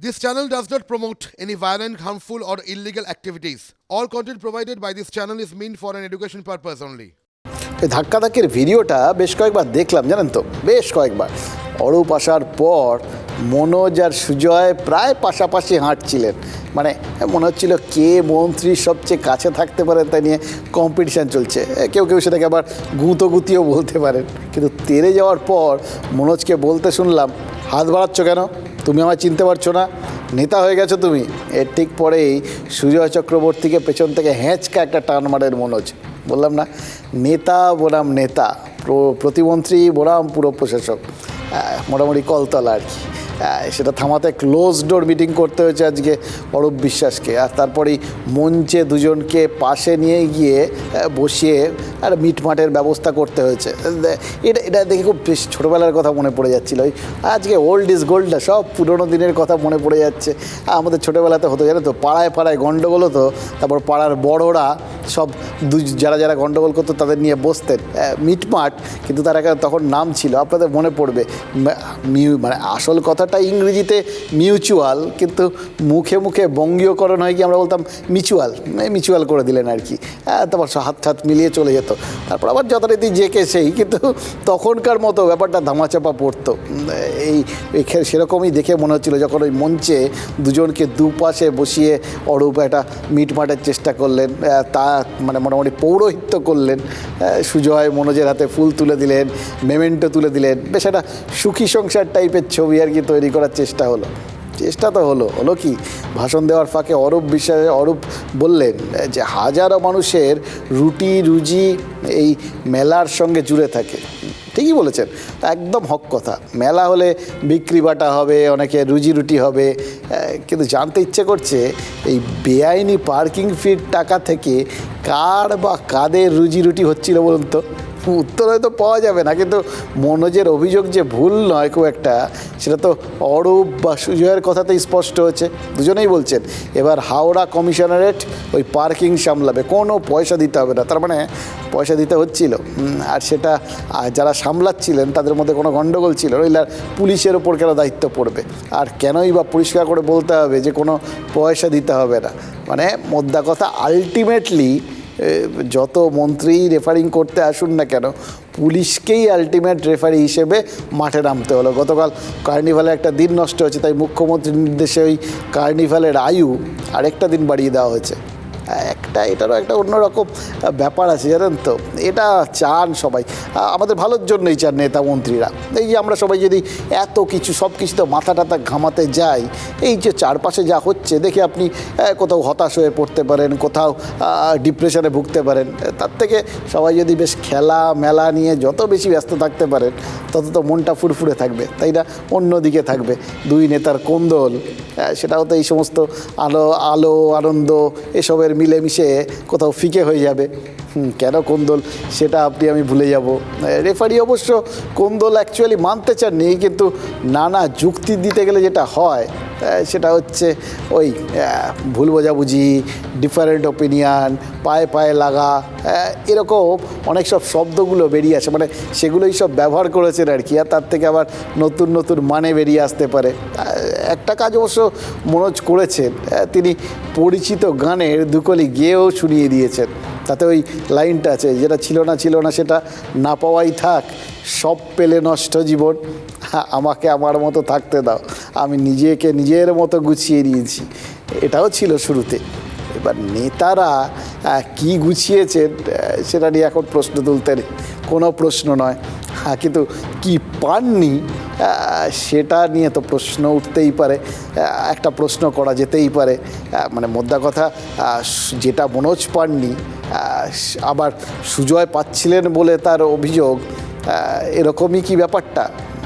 This channel does not promote any violent, harmful, or illegal activities. All content provided by this channel is meant for an education purpose only. এই ধাক্কাধাক্কির ভিডিওটা বেশ কয়েকবার দেখলাম জানেন তো? বেশ কয়েকবার। অরূপ আসার পর মনোজ আর সুজয় প্রায় পাশাপাশি হাঁটছিলেন। মানে মনে হচ্ছিল কে মন্ত্রী সবচেয়ে কাছে থাকতে পারে তা নিয়ে কম্পিটিশান চলছে। কেউ কেউ সেটাকে আবার গুঁতোগুতিও বলতে পারেন। কিন্তু তেরে যাওয়ার পর মনোজকে বলতে শুনলাম হাত বাড়াচ্ছ কেন? তুমি আমার চিনতে পারছ না। নেতা হয়ে গেছো তুমি। এর ঠিক পরেই সুজয় চক্রবর্তীকে পেছন থেকে হ্যাঁচকা একটা টান মারের মনোজ। বললাম না, নেতা বনাম নেতা প্রতিমন্ত্রী বনাম পুরো প্রশাসক মোটামুটি কলতলা আর কি। সেটা থামাতে ক্লোজ ডোর মিটিং করতে হয়েছে আজকে অরূপ বিশ্বাসকে। আর তারপরেই মঞ্চে দুজনকে পাশে নিয়ে গিয়ে বসিয়ে আর মিটমাটের ব্যবস্থা করতে হয়েছে। এটা এটা দেখে খুব বেশ ছোটোবেলার কথা মনে পড়ে যাচ্ছিল। ওই আজকে ওল্ড ইজ গোল্ডটা সব পুরোনো দিনের কথা মনে পড়ে যাচ্ছে। আমাদের ছোটোবেলাতে হতো, জানো তো, পাড়ায় পাড়ায় গণ্ডগোল হতো, তারপর পাড়ার বড়রা সব যারা যারা গণ্ডগোল করতো তাদের নিয়ে বসতেন। মিটমাট, কিন্তু তার একটা তখন নাম ছিল। আপনাদের মনে পড়বে মিউ মানে আসল কথাটা ইংরেজিতে মিউচুয়াল, কিন্তু মুখে মুখে বঙ্গীয়করণ হয় কি আমরা বলতাম মিচুয়াল। মিচুয়াল করে দিলেন আর কি। তারপর হাত হাত মিলিয়ে চলে যেত। তারপর আবার যথারীতি যে কে সেই, কিন্তু তখনকার মতো ব্যাপারটা ধামাচাপা পড়তো। এই সেরকমই দেখে মনে হচ্ছিল যখন ওই মঞ্চে দুজনকে দুপাশে বসিয়ে অরূপ একটা মিটমাটের চেষ্টা করলেন। তা মানে মোটামুটি পৌরোহিত্য করলেন সুজয় মনোজের হাতে ফুল তুলে দিলেন, মেমেন্টো তুলে দিলেন। বেশ একটা সুখী সংসার টাইপের ছবি আর কি তৈরি করার চেষ্টা হলো। চেষ্টা তো হলো হলো কি? ভাষণ দেওয়ার ফাঁকে অরূপ বিশ্বাস অরূপ বললেন যে হাজারো মানুষের রুটি, রুজি এই মেলার সঙ্গে জুড়ে থাকে। ঠিকই বলেছেন একদম হক কথা। মেলা হলে বিক্রি বাটা হবে, অনেকে রুজি রুটি হবে। কিন্তু জানতে ইচ্ছে করছে এই বেআইনি পার্কিং ফির টাকা থেকে কার বা কাদের রুজি রুটি হচ্ছিল বলুন তো? উত্তর হয়তো পাওয়া যাবে না, কিন্তু মনোজের অভিযোগ যে ভুল নয় খুব একটা, সেটা তো অরূপ বা সুজয়ের কথাতেই স্পষ্ট হচ্ছে। দুজনেই বলছেন, এবার হাওড়া কমিশনারেট ওই পার্কিং সামলাবে, কোনো পয়সা দিতে হবে না, তার মানে পয়সা দিতে হচ্ছিল। আর সেটা যারা সামলাচ্ছিলেন, তাদের মধ্যে কোনো গণ্ডগোল ছিল নইলে আর পুলিশের ওপর কেন দায়িত্ব পড়বে? আর কেনই বা পরিষ্কার করে বলতে হবে যে কোনো পয়সা দিতে হবে না? মানে মোদ্দা কথা আলটিমেটলি যত মন্ত্রী রেফারিং করতে আসুন না কেন, পুলিশকেই আলটিমেট রেফারি হিসেবে মাঠে নামতে হলো। গতকাল কার্নিভালে একটা দিন নষ্ট হয়েছে, তাই মুখ্যমন্ত্রীর নির্দেশে ওই কার্নিভালের আয়ু আরেকটা দিন বাড়িয়ে দেওয়া হয়েছে। একটা এটারও একটা অন্যরকম ব্যাপার আছে, জানেন তো? এটা চান সবাই। আমাদের ভালোর জন্যই চান নেতা মন্ত্রীরা। এই যে আমরা সবাই যদি এত কিছু, সব কিছুতে মাথা টাথা ঘামাতে যাই, এই যে চারপাশে যা হচ্ছে, দেখে আপনি কোথাও হতাশ হয়ে পড়তে পারেন, কোথাও ডিপ্রেশনে ভুগতে পারেন তার থেকে সবাই যদি বেশ খেলা মেলা নিয়ে যত বেশি ব্যস্ত থাকতে পারেন, তত তো মনটা ফুরফুরে থাকবে, তাই না? অন্যদিকে থাকবে। দুই নেতার কোন্দল সেটাও তো এই সমস্ত আলো আলো, আনন্দ, এসবের মিলেমিশে কোথাও ফিকে হয়ে যাবে। কেন কোন্দল সেটা আপনি, আমি ভুলে যাব। রেফারি অবশ্য কোন্দল অ্যাকচুয়ালি মানতে চাননি, কিন্তু নানা যুক্তি দিতে গেলে যেটা হয় সেটা হচ্ছে ওই ভুল বোঝাবুঝি ডিফারেন্ট ওপিনিয়ন পায়ে পায়ে লাগা এরকম অনেক সব শব্দগুলো বেরিয়ে আসে মানে সেগুলোই সব ব্যবহার করেছেন আর কি, আর তার থেকে আবার নতুন নতুন মানে বেরিয়ে আসতে পারে। একটা কাজ অবশ্য মনোজ করেছেন তিনি পরিচিত গানের দুকলি গেয়েও শুনিয়ে দিয়েছেন, তাতে ওই লাইনটা আছে, যেটা ছিল না ছিল না, সেটা না পাওয়াই থাক, সব পেলে নষ্ট জীবন আমাকে আমার মতো থাকতে দাও, আমি নিজেকে নিজের মতো গুছিয়ে নিয়েছি, এটাও ছিল শুরুতে। এবার নেতারা কি গুছিয়েছেন সেটা নিয়ে এখন প্রশ্ন তুলতে কোনো প্রশ্ন নয়। হ্যাঁ কিন্তু কি পাননি সেটা নিয়ে তো প্রশ্ন উঠতেই পারে। একটা প্রশ্ন করা যেতেই পারে। মানে মোদ্দা কথা যেটা মনোজ পাননি আবার সুজয় পাচ্ছিলেন বলে তার অভিযোগ এরকমই কি ব্যাপারটা?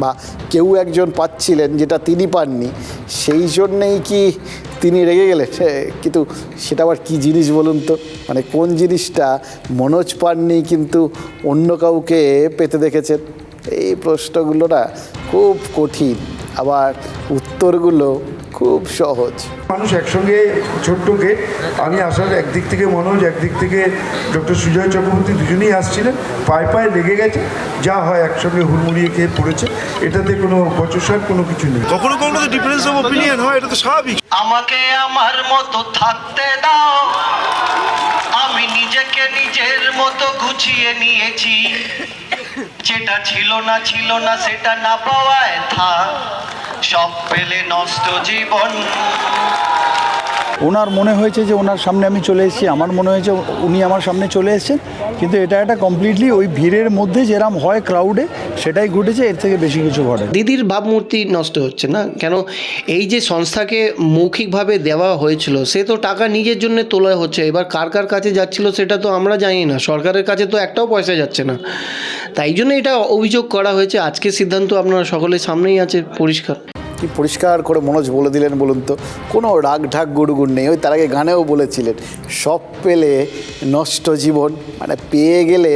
বা কেউ একজন পাচ্ছিলেন যেটা তিনি পাননি, সেই জন্যেই কি তিনি রেগে গেলেন কিন্তু সেটা আবার কী জিনিস বলুন তো? মানে কোন জিনিসটা? মনোজ পাননি কিন্তু অন্য কাউকে পেতে দেখেছেন। এই প্রশ্নগুলোটা খুব কঠিন। আবার উত্তরগুলো খুব সহজ। মানুষ একসঙ্গে ছোট্ট গেট। আমি আসার একদিক থেকে মনোজ একদিক থেকে ডক্টর সুজয় চক্রবর্তী দুজনেই আসছিলেন। পায়ে পায়ে লেগে গেছে। যা হয় একসঙ্গে হুড়মুড়িয়ে খেয়ে পড়েছে। এটাতে কোনো বচসার কোনো কিছু নেই। কখনো কখনো তো ডিফারেন্স অফ ওপিনিয়ন হয় এটা তো স্বাভাবিক। আমাকে আমার মতো থাকতে দাও। আমি নিজেকে নিজের মতো গুছিয়ে নিয়েছি। যেটা ছিল না ছিল না সেটা না পাওয়ায় থাক। সব পেলে নষ্ট জীবন। ওনার মনে হয়েছে যে ওনার সামনে আমি চলে এসেছি আমার মনে হয়েছে উনি আমার সামনে চলে এসেছেন কিন্তু এটা একটা কমপ্লিটলি ওই ভিড়ের মধ্যে যেরম হয় ক্রাউডে সেটাই ঘটেছে এর থেকে বেশি কিছু ঘটে দিদির ভাবমূর্তি নষ্ট হচ্ছে না? কেন এই যে সংস্থাকে মৌখিকভাবে দেওয়া হয়েছিল সে তো টাকা নিজের জন্য তোলা হচ্ছে এবার কার কার কাছে যাচ্ছিল সেটা তো আমরা জানি না সরকারের কাছে তো একটাও পয়সা যাচ্ছে না। তাই জন্য এটা অভিযোগ করা হয়েছে। আজকের সিদ্ধান্ত আপনারা সকলের সামনেই আছে, পরিষ্কার। কি পরিষ্কার করে মনোজ বলে দিলেন বলুন তো? কোনো রাগ ঢাক গুড়গুড় নেই। ওই তার আগে গানেও বলেছিলেন, সব পেলে নষ্ট জীবন। মানে পেয়ে গেলে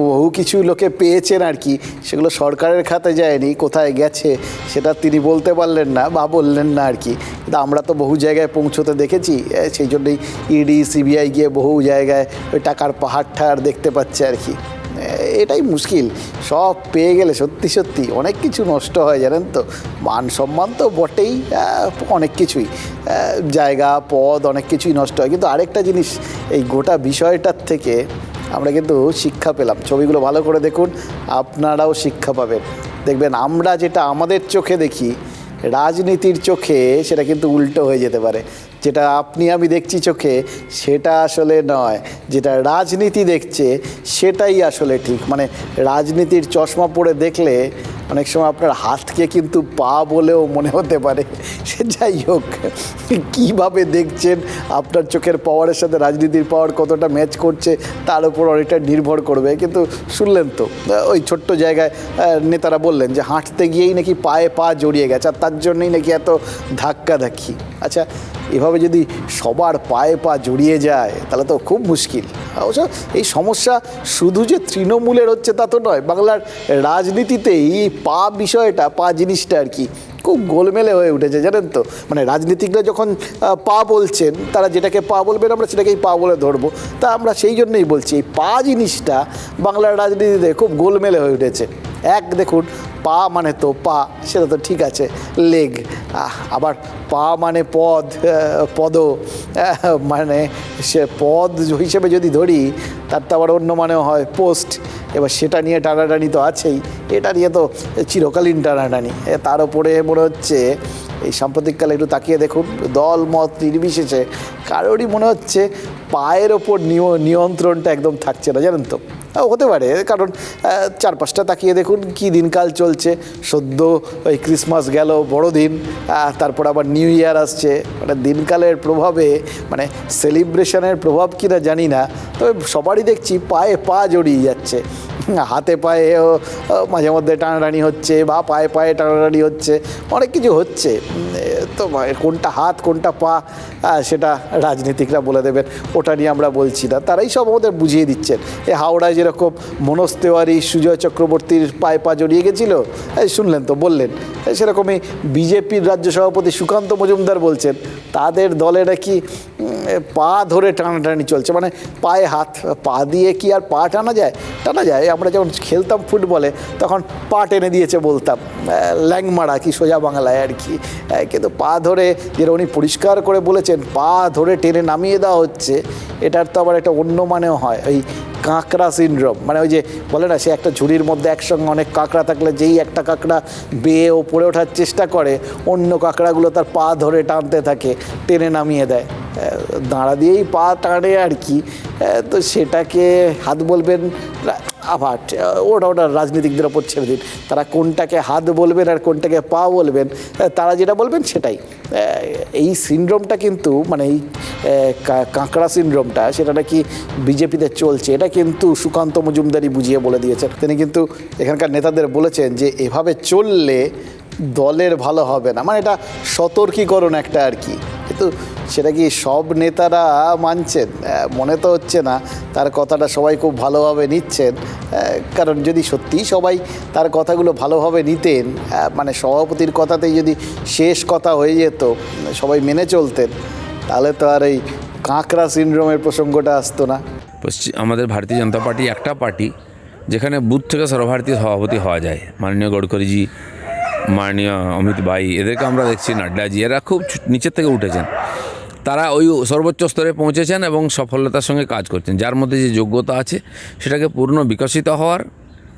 বহু কিছু লোকে পেয়েছেন আর কি। সেগুলো সরকারের খাতে যায়নি, কোথায় গেছে সেটা তিনি বলতে পারলেন না বা বললেন না আর কি। কিন্তু আমরা তো বহু জায়গায় পৌঁছতে দেখেছি সেই জন্যই ইডি সিবিআই গিয়ে বহু জায়গায় ওই টাকার পাহাড় ঠাড় দেখতে পাচ্ছে আর কি। এটাই মুশকিল। সব পেয়ে গেলে সত্যি সত্যি অনেক কিছু নষ্ট হয়, জানেন তো? মান সম্মান তো বটেই অনেক কিছুই। জায়গা, পদ অনেক কিছুই নষ্ট হয়। কিন্তু আরেকটা জিনিস, এই গোটা বিষয়টার থেকে আমরা কিন্তু শিক্ষা পেলাম। ছবিগুলো ভালো করে দেখুন, আপনারাও শিক্ষা পাবেন। দেখবেন আমরা যেটা আমাদের চোখে দেখি, রাজনীতির চোখে সেটা কিন্তু উল্টো হয়ে যেতে পারে। যেটা আপনি আমি দেখছি চোখে, সেটা আসলে নয়। যেটা রাজনীতি দেখছে, সেটাই আসলে ঠিক। মানে রাজনীতির চশমা পরে দেখলে অনেক সময় আপনার হাতকে কিন্তু পা বলেও মনে হতে পারে। সে যাই হোক, কীভাবে দেখছেন আপনার চোখের পাওয়ারের সাথে রাজনীতির পাওয়ার কতটা ম্যাচ করছে, তার উপর অনেকটা নির্ভর করবে। কিন্তু শুনলেন তো, ওই ছোট্ট জায়গায় নেতারা বললেন যে হাঁটতে গিয়েই নাকি পায়ে পা জড়িয়ে গেছে, আর তার জন্যই নাকি এত ধাক্কা ধাক্কি আচ্ছা এভাবে যদি সবার পায়ে পা জড়িয়ে যায়, তাহলে তো খুব মুশকিল। অবশ্য এই সমস্যা শুধু যে তৃণমূলের হচ্ছে তা তো নয়, বাংলার রাজনীতিতেই পা বিষয়টা, পা জিনিসটা আর কি খুব গোলমেলে হয়ে উঠেছে, জানেন তো? মানে রাজনীতিকরা যখন পা বলছেন, তারা যেটাকে পা বলবেন আমরা সেটাকেই পা বলে ধরবো। তা আমরা সেই জন্যই বলছি, এই পা জিনিসটা বাংলার রাজনীতিতে খুব গোলমেলে হয়ে উঠেছে। এক, দেখুন, পা মানে তো পা, সেটা তো ঠিক আছে, লেগ। আবার পা মানে পদ পদ মানে সে পদ হিসেবে যদি ধরি, তার তো আবার অন্য মানেও হয়, পোস্ট। এবার সেটা নিয়ে টানাটানি তো আছেই। এটা নিয়ে তো চিরকালীন টানাটানি। তার উপরে মনে হচ্ছে, এই সাম্প্রতিককালে একটু তাকিয়ে দেখুন দল মত নির্বিশেষে কারোরই মনে হচ্ছে পায়ের ওপর নিয়- নিয়ন্ত্রণটা একদম থাকছে না, জানেন তো? হতে পারে, কারণ চার পাঁচটা তাকিয়ে দেখুন কি দিনকাল চলছে। সদ্য ওই ক্রিসমাস গেল, বড়দিন তারপর আবার নিউ ইয়ার আসছে। মানে দিনকালের প্রভাবে মানে সেলিব্রেশনের প্রভাব কিনা জানি না। তবে সবারই দেখছি পায়ে পা জড়িয়ে যাচ্ছে। হাতে পায়ে মাঝে মধ্যে টানাটানি হচ্ছে বা পায়ে পায়ে টানাটানি হচ্ছে, অনেক কিছু হচ্ছে। তো কোনটা হাত, কোনটা পা সেটা রাজনীতিকরা বলে দেবেন, ওটা নিয়ে আমরা বলছি না। তারাই সব আমাদের বুঝিয়ে দিচ্ছেন। এ হাওড়ায় যেরকম মনোজ তেওয়ারি, সুজয় চক্রবর্তীর পায়ে পা জড়িয়ে গেছিল শুনলেন তো, বললেন। সেরকমই বিজেপির রাজ্য সভাপতি সুকান্ত মজুমদার বলছেন, তাদের দলে নাকি পা ধরে টানাটানি চলছে। মানে পায়ে হাত পা দিয়ে কি আর পা টানা যায়? টানা যায়। আমরা যখন খেলতাম ফুটবলে তখন পা টেনে দিয়েছে বলতাম। আহ, ল্যাংমারা কি সোজা বাংলায় আর কি। কিন্তু পা ধরে যেটা উনি পরিষ্কার করে বলেছেন পা ধরে টেনে নামিয়ে দেওয়া হচ্ছে এটার তো আবার একটা অন্য মানেও হয়। ওই কাঁকড়া সিনড্রোম। মানে ওই যে বলে না সে একটা ঝুড়ির মধ্যে একসঙ্গে অনেক কাঁকড়া থাকলে যেই একটা কাঁকড়া বেয়ে ওপরে ওঠার চেষ্টা করে অন্য কাঁকড়াগুলো তার পা ধরে টানতে থাকে টেনে নামিয়ে দেয়। দাঁড়া দিয়েই পা টানে আর কি। তো সেটাকে হাত বলবেন আবার ওটা ওটা রাজনীতিকদের ওপর ছেড়ে দিন। তারা কোনটাকে হাত বলবেন আর কোনটাকে পা বলবেন তারা যেটা বলবেন সেটাই। এই সিনড্রোমটা কিন্তু মানে এই কাঁকড়া সিনড্রোমটা, সেটা নাকি বিজেপিতে চলছে, এটা কিন্তু সুকান্ত মজুমদারই বুঝিয়ে বলে দিয়েছেন। তিনি কিন্তু এখানকার নেতাদের বলেছেন যে, এভাবে চললে দলের ভালো হবে না। মানে এটা সতর্কীকরণ একটা আর কি। কিন্তু সেটা কি সব নেতারা মানছেন? মনে তো হচ্ছে না। তার কথাটা সবাই খুব ভালোভাবে নিচ্ছেন। কারণ যদি সত্যিই সবাই তার কথাগুলো ভালোভাবে নিতেন মানে সভাপতির কথাতেই যদি শেষ কথা হয়ে যেত, সবাই মেনে চলতেন, তাহলে তো আর এই কাঁকড়া সিনড্রোমের প্রসঙ্গটা আসতো না। পশ্চিম আমাদের ভারতীয় জনতা পার্টি একটা পার্টি যেখানে বুথ থেকে সর্বভারতীয় সভাপতি হওয়া যায়। মাননীয় গডকরিজি, মাননীয় অমিত ভাই, এদেরকে আমরা দেখছি, নাড্ডাজি, এরা খুব নিচের থেকে উঠেছেন। তারা ওই সর্বোচ্চ স্তরে পৌঁছেছেন এবং সফলতার সঙ্গে কাজ করছেন। যার মধ্যে যে যোগ্যতা আছে, সেটাকে পূর্ণ বিকশিত হওয়ার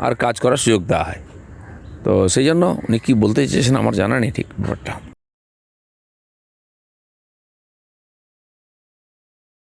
আর কাজ করার সুযোগ দেওয়া হয়। তো সেই জন্য উনি কী বলতে চেয়েছেন আমার জানা নেই ঠিক ব্যাপারটা।